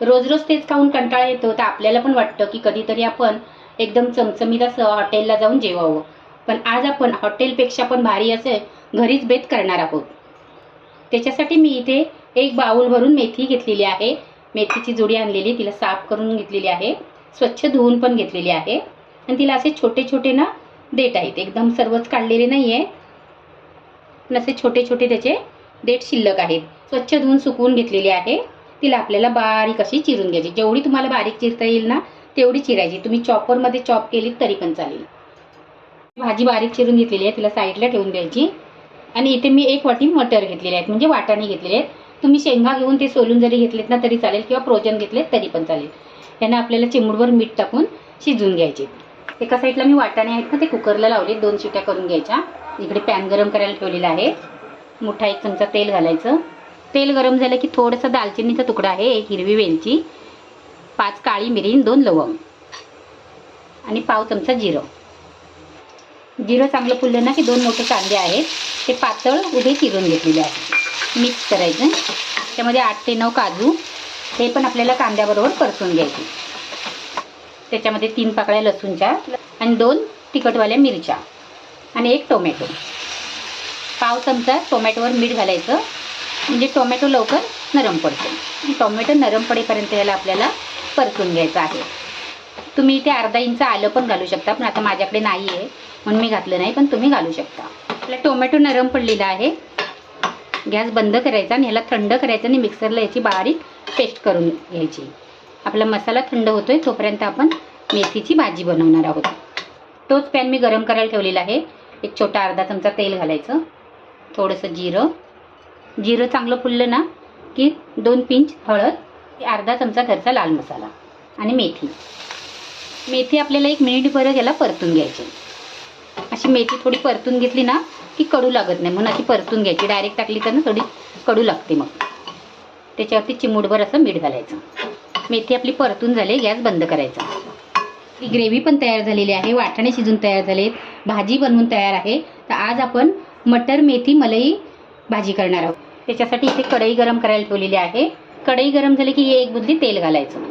रोज रोज तेच खाऊन कंटाळा येतो तर आपल्याला पण वाटतं की कधीतरी आपण एकदम चमचमीत असं हॉटेलला जाऊन जेवावं. पण आज आपण हॉटेलपेक्षा पण भारी असे घरीच बेत करणार आहोत. त्याच्यासाठी मी इथे एक बाऊल भरून मेथी घेतलेली आहे. मेथीची जुडी आणलेली तिला साफ करून घेतलेली आहे. स्वच्छ धुवून पण घेतलेली आहे. आणि तिला असे छोटे छोटे ना देठ आहेत. एकदम सर्वच काढलेले नाही आहे पण असे छोटे छोटे त्याचे देठ शिल्लक आहेत. स्वच्छ धुवून सुकवून घेतलेली आहे. तिला आपल्याला बारीक अशी चिरून घ्यायची. जेवढी तुम्हाला बारीक चिरता येईल ना तेवढी चिरायची. तुम्ही चॉपरमध्ये चॉप केली तरी पण चालेल. भाजी बारीक चिरून घेतलेली आहे तिला साईडला ठेवून द्यायची. आणि इथे मी एक वाटी मटर घेतलेले आहेत म्हणजे वाटाणे घेतलेले आहेत. तुम्ही शेंगा घेऊन ते सोलून जरी घेतलेत ना तरी चालेल. किंवा प्रोजन घेतलेत तरी पण चालेल. यांना आपल्याला चिमूडवर मीठ टाकून शिजवून घ्यायचे. एका साईडला मी वाटाणे आहेत ना ते कुकरला लावले दोन शिट्या करून घ्यायच्या. इकडे पॅन गरम करायला ठेवलेला आहे. मोठा एक चमचा तेल घालायचं. तेल गरम झालं की थोडंसं दालचिनीचा तुकडा आहे एक हिरवी वेलची पाच काळी मिरी दोन लवंग. आणि पाव चमचा जिरं. जिरं चांगलं फुललं ना की दोन मोठे कांदे आहेत ते पातळ उभे चिरून घेतलेले आहेत. मिक्स करायचं. त्यामध्ये आठ ते नऊ काजू हे पण आपल्याला कांद्याबरोबर परतून घ्यायचे. त्याच्यामध्ये तीन पाकळ्या लसूणच्या आणि दोन तिखटवाल्या मिरच्या आणि एक टोमॅटो. पाव चमचा टोमॅटोवर मीठ घालायचं. म्हणजे टोमॅटो लवकर नरम पडतो. म्हणजे टोमॅटो नरम पडेपर्यंत याला आपल्याला परतून घ्यायचं आहे. तुम्ही इथे अर्धा इंच आलं पण घालू शकता पण आता माझ्याकडे नाही आहे म्हणून मी घातलं नाही पण तुम्ही घालू शकता. आपला टोमॅटो नरम पडलेला आहे. गॅस बंद करायचा आणि ह्याला थंड करायचं आणि मिक्सरला याची बारीक पेस्ट करून घ्यायची. आपला मसाला थंड होतोय तोपर्यंत आपण मेथीची भाजी बनवणार आहोत. तोच पॅन मी गरम करायला ठेवलेला आहे. एक छोटा अर्धा चमचा तेल घालायचं. थोडंसं जिरं जिरं चांगलं फुललं ना की दोन पिंच हळद अर्धा चमचा घरचा लाल मसाला आणि मेथी. मेथी आपल्याला एक मिनिट परत याला परतून घ्यायची. अशी मेथी थोडी परतून घेतली ना की कडू लागत नाही. म्हणून अशी परतून घ्यायची. डायरेक्ट टाकली तर ना थोडी कडू लागते मग. त्याच्यावरती चिमूटभर असं मीठ घालायचं. मेथी आपली परतून झाली गॅस बंद करायचा. ही ग्रेव्ही पण तयार झालेली आहे वाटाणे शिजून तयार झालेत भाजी बनवून तयार आहे. तर आज आपण मटर मेथी मलई भाजी करणार आहोत. त्याच्यासाठी इथे कढई गरम करायला ठेवलेली आहे. कढई गरम झाली की एक बुदली तेल घालायचं.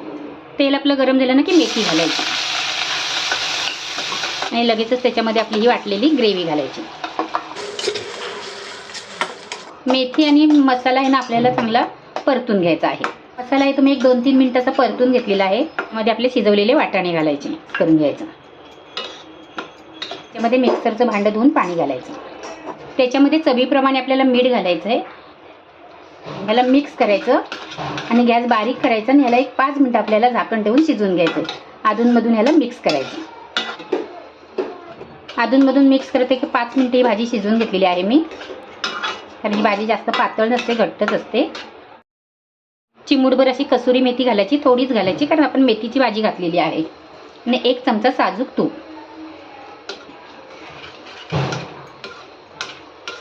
तेल आपलं गरम झालं ना की मेथी घालायची. आणि लगेचच त्याच्यामध्ये आपली ही वाटलेली ग्रेव्ही घालायची. मेथी आणि मसाला आहे ना आपल्याला चांगला परतून घ्यायचा आहे. मसाला आहे तुम्ही एक दोन तीन मिनिटाचा परतून घेतलेला आहे. मध्ये आपले शिजवलेले वाटाणे घालायचे करून घ्यायचं. त्यामध्ये मिक्सरचं भांडं धुवून पाणी घालायचं. त्याच्यामध्ये चवीप्रमाणे आपल्याला मीठ घालायचं आहे ह्याला मिक्स करायचं आणि गॅस बारीक करायचा आणि ह्याला एक पाच मिनटं आपल्याला झाकण ठेवून शिजवून घ्यायचं. अधूनमधून ह्याला मिक्स करायचं. अधूनमधून मिक्स करत की पाच मिनटं ही भाजी शिजवून घेतलेली आहे मी. कारण ही भाजी जास्त पातळ नसते घट्टच असते. चिमूडभर अशी कसुरी मेथी घालायची थोडीच घालायची कारण आपण मेथीची भाजी घातलेली आहे. आणि एक चमचा साजूक तूप.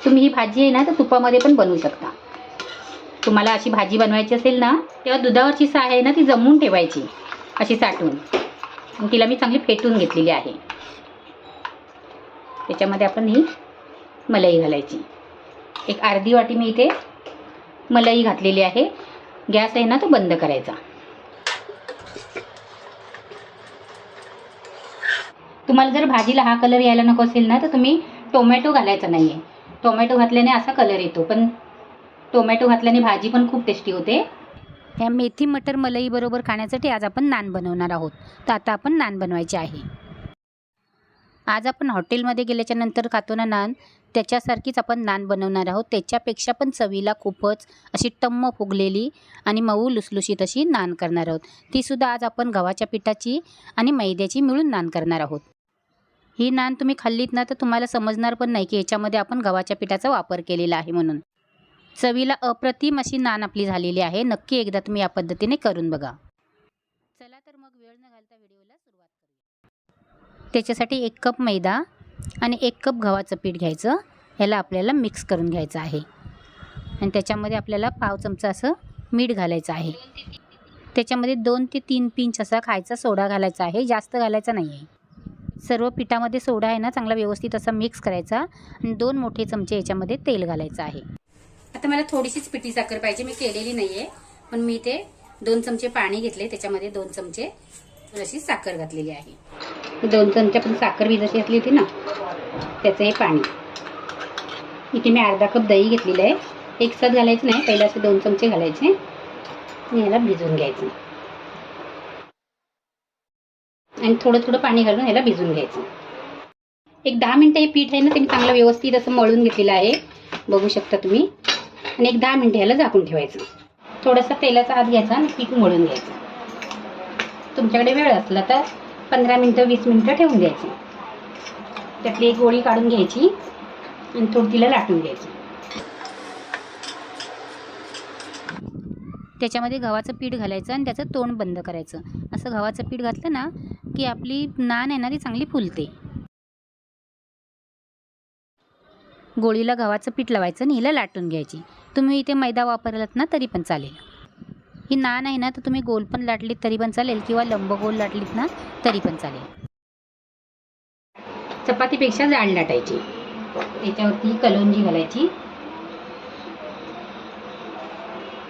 तुम्ही ही भाजी आहे ना तर तुपामध्ये पण बनवू शकता. तुम्हाला अशी भाजी बनवायची असेल ना तेव्हा दुधावरची साय आहे ना ती जमवून ठेवायची अशी साठवून. तिला मी चांगली फेटून घेतलेली आहे. त्याच्यामध्ये आपण ही मलाई घालायची. एक अर्धी वाटी मी इथे मलाई घातलेली आहे. गॅस आहे ना तो बंद करायचा. तुम्हाला जर भाजीला हा कलर यायला नको असेल ना तर तुम्ही टोमॅटो घालायचा नाही आहे टोमॅटो घातल्याने असा कलर येतो पण टोमॅटो घातल्याने भाजी पण खूप टेस्टी होते. या मेथी मटर मलाई बरोबर खाण्यासाठी आज आपण नान बनवणार आहोत. तर आता आपण नान बनवायचे आहे. आज आपण हॉटेलमध्ये गेल्याच्यानंतर खातो ना नान? त्याच्यासारखीच आपण नान बनवणार आहोत. त्याच्यापेक्षा पण चवीला खूपच अशी टम्म फुगलेली आणि मऊ लुसलुशीत अशी नान करणार आहोत. तीसुद्धा आज आपण गव्हाच्या पिठाची आणि मैद्याची मिळून नान करणार आहोत. ही नान तुम्ही खाल्लीत ना तर तुम्हाला समजणार पण नाही की याच्यामध्ये आपण गव्हाच्या पिठाचा वापर केलेला आहे म्हणून. चवीला अप्रतिम अशी नान आपली झालेली आहे. नक्की एकदा तुम्ही या पद्धतीने करून बघा. चला तर मग वेळ न घालता व्हिडिओला सुरुवात करूया. त्याच्यासाठी एक कप मैदा आणि एक कप गव्हाचं पीठ घ्यायचं. ह्याला आपल्याला मिक्स करून घ्यायचं आहे. आणि त्याच्यामध्ये आपल्याला पाव चमचा असं मीठ घालायचं आहे. त्याच्यामध्ये दोन ते तीन पिंच असा खायचा सोडा घालायचा आहे. जास्त घालायचा नाही आहे सर्व पिठामध्ये सोडा आहे ना चांगला व्यवस्थित असा मिक्स करायचा. आणि दोन मोठे चमचे याच्यामध्ये तेल घालायचं आहे. आता मला थोडीशीच पिठी साखर पाहिजे मी केलेली नाही आहे पण मी ते दोन चमचे पाणी घेतले त्याच्यामध्ये दोन चमचे अशी साखर घातलेली आहे. दोन चमचे पण साखर भिजत घातली होती ना त्याचं हे पाणी. इथे मी अर्धा कप दही घेतलेलं आहे. एक साथ घालायचं नाही पहिला असे दोन चमचे घालायचे. आणि याला भिजवून घ्यायचं. आणि थोडं थोडं पाणी घालून याला भिजून घ्यायचं. एक दहा मिनटं हे पीठ आहे ना ते मी चांगलं व्यवस्थित असं मळून घेतलेलं आहे. बघू शकता तुम्ही. आणि एक दहा मिनटं ह्याला झाकून ठेवायचं. थोडासा तेलाचा हात घ्यायचा आणि पीठ मोडून घ्यायचं. तुमच्याकडे वेळ असला तर पंधरा मिनटं वीस मिनटं ठेवून द्यायची. त्यातली एक गोळी काढून घ्यायची आणि थोडी तिला लाटून घ्यायची. त्याच्यामध्ये गव्हाचं पीठ घालायचं आणि त्याचं तोंड बंद करायचं. असं गव्हाचं पीठ घातलं ना की आपली नान आहे ना ती चांगली फुलते. गोळीला गव्हाचं पीठ लावायचं आणि हिला लाटून घ्यायची. तुम्ही इथे मैदा वापरलात ना तरी पण चालेल. ही नान आहे ना तर तुम्ही गोल पण लाटलीत तरी पण चालेल किंवा लंब गोल लाटलीत ना तरी पण चालेल. चपातीपेक्षा जाड लाटायची. त्याच्यावरती कलोंजी घालायची.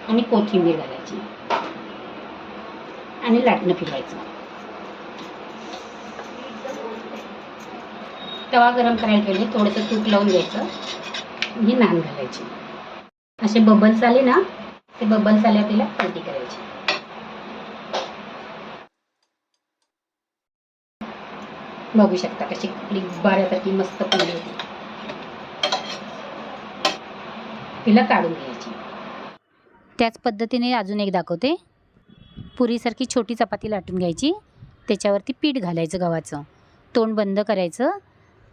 आणि कोथिंबीर घालायची. आणि लाटणं फिरवायचं. तवा गरम करायला ठेवले थोडंसं तूप लावून घ्यायचं. ही नान घालायची. असे बबल्स आले ना ते बबल्स आले आपल्याला पलटी करायचे. बघू शकता कशी आपली गुब्बाऱ्यासारखी मस्त पडली होती. तिला काढून घ्यायची. त्याच पद्धतीने अजून एक दाखवते. पुरीसारखी छोटी चपाती लाटून घ्यायची. त्याच्यावरती पीठ घालायचं गव्हाचं. तोंड बंद करायचं.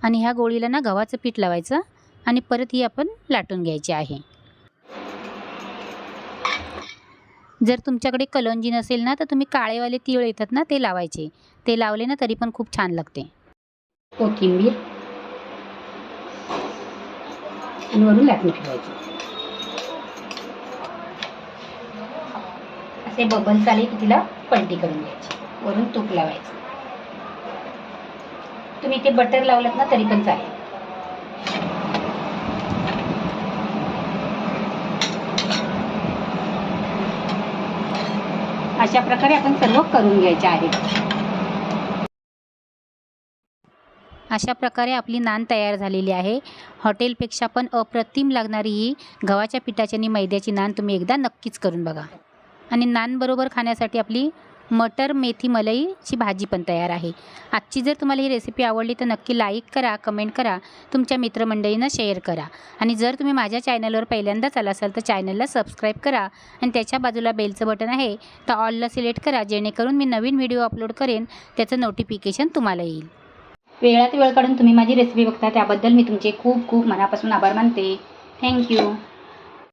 आणि ह्या गोळीला ना गव्हाचं पीठ लावायचं. आणि परत ही आपण लाटून घ्यायची आहे. जर तुमच्याकडे कलोंजी नसेल ना तर तुम्ही काळेवाले तीळ येतात ना ते लावायचे. ते लावले ना तरी पण खूप छान लागते. कोथिंबीर. आणि वरून लाटून ठेवायचं. असे बबल्स आले की तिला पलटी करून घ्यायची. वरून तूप लावायचं. तुम्ही ते बटर लावलं ना तरी पण चालेल. अशा प्रकारे आपण सर्व करून घ्यायचे आहे. अशा प्रकारे आपली नान तयार झालेली आहे. हॉटेलपेक्षा पण अप्रतिम लागणारी ही गव्हाच्या पिठाची आणि मैद्याची नान तुम्ही एकदा नक्कीच करून बघा. आणि नानबरोबर खाण्यासाठी आपली मटर मेथी मलईची भाजी पण तयार आहे. आजची जर तुम्हाला ही रेसिपी आवडली तर नक्की लाईक करा कमेंट करा. तुमच्या मित्रमंडळींना शेअर करा. आणि जर तुम्ही माझ्या चॅनलवर पहिल्यांदाच आला असाल तर चॅनलला सबस्क्राईब करा. आणि त्याच्या बाजूला बेलचं बटन आहे तर ऑलला सिलेक्ट करा. जेणेकरून मी नवीन व्हिडिओ अपलोड करेन त्याचं नोटिफिकेशन तुम्हाला येईल. वेळात वेळ काढून तुम्ही माझी रेसिपी बघता त्याबद्दल मी तुमचे खूप खूप मनापासून आभार मानते. थँक्यू